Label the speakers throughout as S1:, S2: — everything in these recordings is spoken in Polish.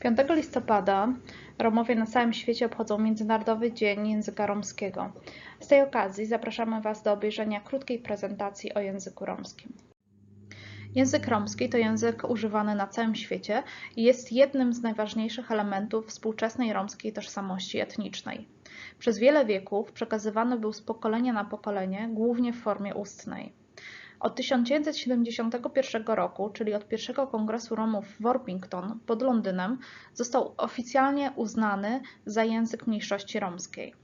S1: 5 listopada Romowie na całym świecie obchodzą Międzynarodowy Dzień Języka Romskiego. Z tej okazji zapraszamy Was do obejrzenia krótkiej prezentacji o języku romskim. Język romski to język używany na całym świecie i jest jednym z najważniejszych elementów współczesnej romskiej tożsamości etnicznej. Przez wiele wieków przekazywany był z pokolenia na pokolenie, głównie w formie ustnej. Od 1971 roku, czyli od pierwszego kongresu Romów w Worpington pod Londynem, został oficjalnie uznany za język mniejszości romskiej.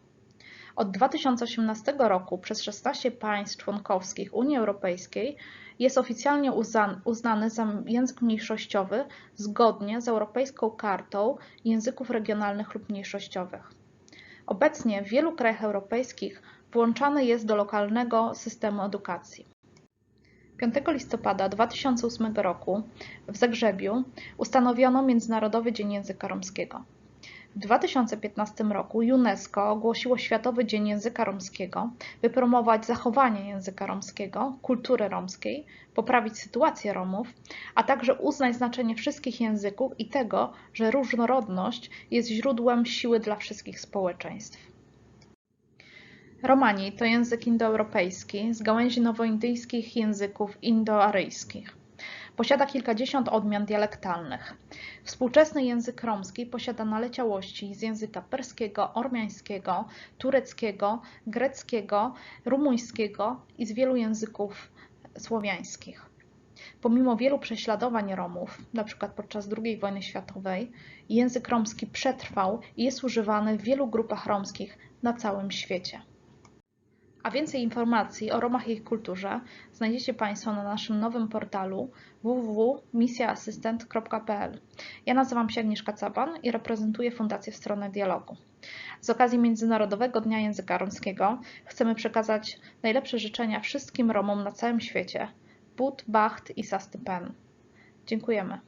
S1: Od 2018 roku przez 16 państw członkowskich Unii Europejskiej jest oficjalnie uznany za język mniejszościowy zgodnie z Europejską Kartą Języków Regionalnych lub Mniejszościowych. Obecnie w wielu krajach europejskich włączany jest do lokalnego systemu edukacji. 5 listopada 2008 roku w Zagrzebiu ustanowiono Międzynarodowy Dzień Języka Romskiego. W 2015 roku UNESCO ogłosiło Światowy Dzień Języka Romskiego, by promować zachowanie języka romskiego, kultury romskiej, poprawić sytuację Romów, a także uznać znaczenie wszystkich języków i tego, że różnorodność jest źródłem siły dla wszystkich społeczeństw. Romani to język indoeuropejski z gałęzi nowoindyjskich języków indoaryjskich. Posiada kilkadziesiąt odmian dialektalnych. Współczesny język romski posiada naleciałości z języka perskiego, ormiańskiego, tureckiego, greckiego, rumuńskiego i z wielu języków słowiańskich. Pomimo wielu prześladowań Romów, np. podczas II wojny światowej, język romski przetrwał i jest używany w wielu grupach romskich na całym świecie. A więcej informacji o Romach i ich kulturze znajdziecie Państwo na naszym nowym portalu www.misjaasystent.pl. Ja nazywam się Agnieszka Caban i reprezentuję Fundację w Stronę Dialogu. Z okazji Międzynarodowego Dnia Języka Romskiego chcemy przekazać najlepsze życzenia wszystkim Romom na całym świecie. But, Bacht i Sastypen. Dziękujemy.